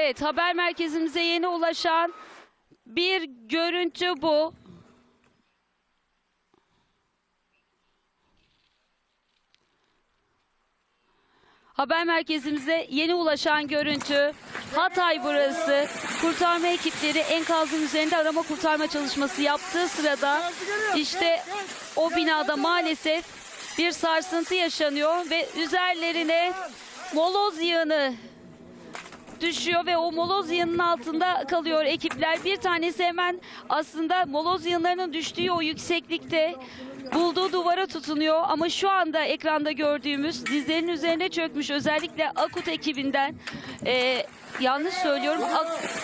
Evet haber merkezimize yeni ulaşan bir görüntü bu. Haber merkezimize yeni ulaşan görüntü. Hatay burası. Kurtarma ekipleri enkazın üzerinde arama kurtarma çalışması yaptığı sırada işte o binada maalesef bir sarsıntı yaşanıyor ve üzerlerine moloz yığını düşüyor ve o moloz yığının altında kalıyor ekipler. Bir tanesi hemen aslında moloz yığınlarının düştüğü o yükseklikte bulduğu duvara tutunuyor ama şu anda ekranda gördüğümüz dizlerinin üzerine çökmüş özellikle Akut ekibinden e, yanlış söylüyorum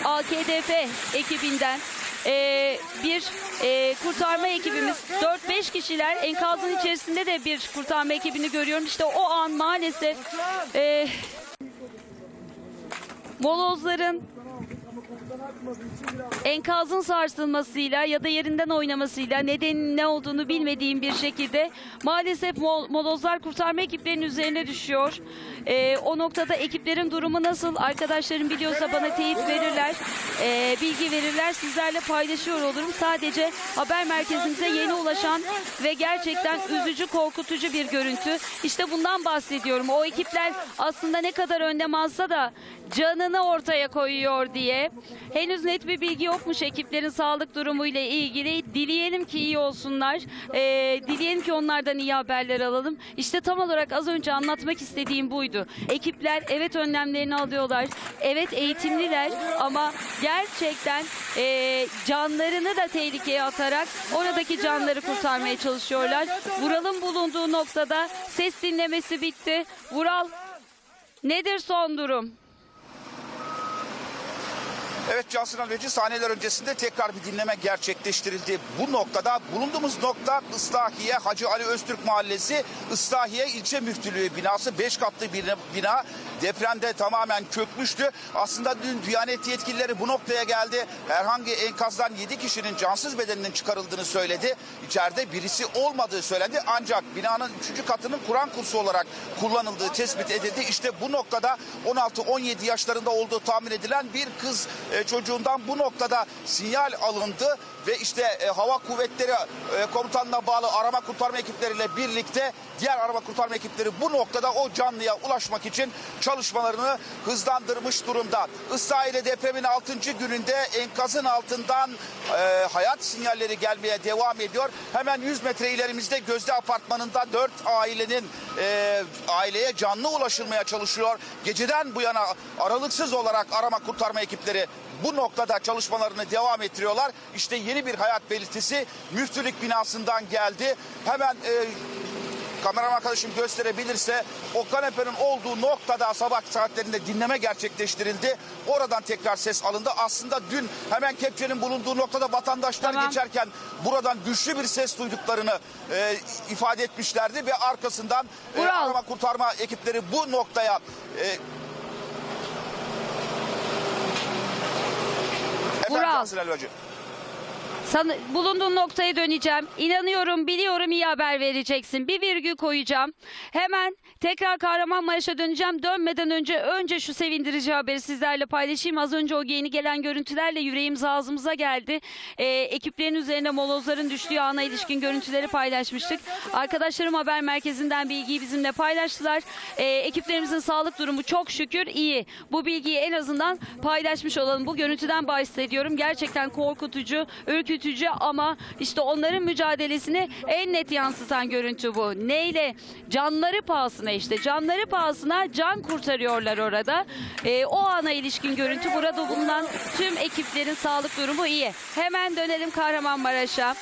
AKDF ekibinden e, bir e, kurtarma ekibimiz 4-5 kişiler enkazın içerisinde de bir kurtarma ekibini görüyorum. İşte o an maalesef e, molozların enkazın sarsılmasıyla ya da yerinden oynamasıyla nedenin ne olduğunu bilmediğim bir şekilde maalesef mol- molozlar kurtarma ekiplerinin üzerine düşüyor. Ee, o noktada ekiplerin durumu nasıl? Arkadaşlarım biliyorsa bana teyit verirler, ee, bilgi verirler. Sizlerle paylaşıyor olurum. Sadece haber merkezimize yeni ulaşan ve gerçekten üzücü, korkutucu bir görüntü. İşte bundan bahsediyorum. O ekipler aslında ne kadar önlem alsa da canını ortaya koyuyor diye. Henüz net bir bilgi yokmuş ekiplerin sağlık durumu ile ilgili. Dileyelim ki iyi olsunlar. Ee, dileyelim ki onlardan iyi haberler alalım. İşte tam olarak az önce anlatmak istediğim buydu. Ekipler evet önlemlerini alıyorlar. Evet eğitimliler ama gerçekten e, canlarını da tehlikeye atarak oradaki canları kurtarmaya çalışıyorlar. Vural'ın bulunduğu noktada ses dinlemesi bitti. Vural nedir son durum? Evet Cansın Alveci saniyeler öncesinde tekrar bir dinleme gerçekleştirildi. Bu noktada bulunduğumuz nokta Islahiye Hacı Ali Öztürk Mahallesi Islahiye İlçe Müftülüğü binası 5 katlı bir bina depremde tamamen çökmüştü. Aslında dün Diyanet yetkilileri bu noktaya geldi. Herhangi enkazdan 7 kişinin cansız bedeninin çıkarıldığını söyledi. İçeride birisi olmadığı söylendi. Ancak binanın 3. katının Kur'an kursu olarak kullanıldığı tespit edildi. İşte bu noktada 16-17 yaşlarında olduğu tahmin edilen bir kız e, çocuğundan bu noktada sinyal alındı ve işte e, hava kuvvetleri e, komutanına bağlı arama kurtarma ekipleriyle birlikte diğer arama kurtarma ekipleri bu noktada o canlıya ulaşmak için çalışmalarını hızlandırmış durumda. İsrail'e depremin 6. gününde enkazın altından e, hayat sinyalleri gelmeye devam ediyor. Hemen 100 metre ilerimizde Gözde Apartmanı'nda 4 ailenin e, aileye canlı ulaşılmaya çalışıyor. Geceden bu yana aralıksız olarak arama kurtarma ekipleri bu noktada çalışmalarını devam ettiriyorlar. İşte yeni bir hayat belirtisi müftülük binasından geldi. Hemen e, kameram arkadaşım gösterebilirse o kanepenin olduğu noktada sabah saatlerinde dinleme gerçekleştirildi. Oradan tekrar ses alındı. Aslında dün hemen kepçenin bulunduğu noktada vatandaşlar Tamam. geçerken buradan güçlü bir ses duyduklarını e, ifade etmişlerdi ve arkasından e, arama kurtarma ekipleri bu noktaya e, Elvacı. Sana, bulunduğun noktaya döneceğim. İnanıyorum, biliyorum iyi haber vereceksin. Bir virgül koyacağım. Hemen tekrar Kahramanmaraş'a döneceğim. Dönmeden önce önce şu sevindirici haberi sizlerle paylaşayım. Az önce o yeni gelen görüntülerle yüreğimiz ağzımıza geldi. Ee, ekiplerin üzerine molozların düştüğü ana ilişkin görüntüleri paylaşmıştık. Arkadaşlarım haber merkezinden bilgiyi bizimle paylaştılar. Ee, ekiplerimizin sağlık durumu çok şükür iyi. Bu bilgiyi en azından paylaşmış olalım. Bu görüntüden bahsediyorum. Gerçekten korkutucu, ürkütücü ama işte onların mücadelesini en net yansıtan görüntü bu. Neyle? Canları pahasına işte. Canları pahasına can kurtarıyorlar orada. Ee, o ana ilişkin görüntü burada bulunan tüm ekiplerin sağlık durumu iyi. Hemen dönelim Kahramanmaraş'a.